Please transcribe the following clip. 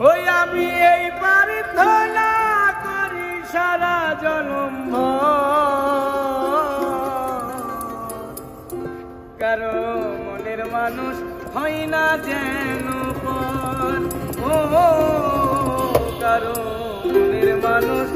ওই আমি এই প্রার্থনা করি সারা জন্ম কারও মনের মানুষ হয় না যেন ও, কারও মনের মানুষ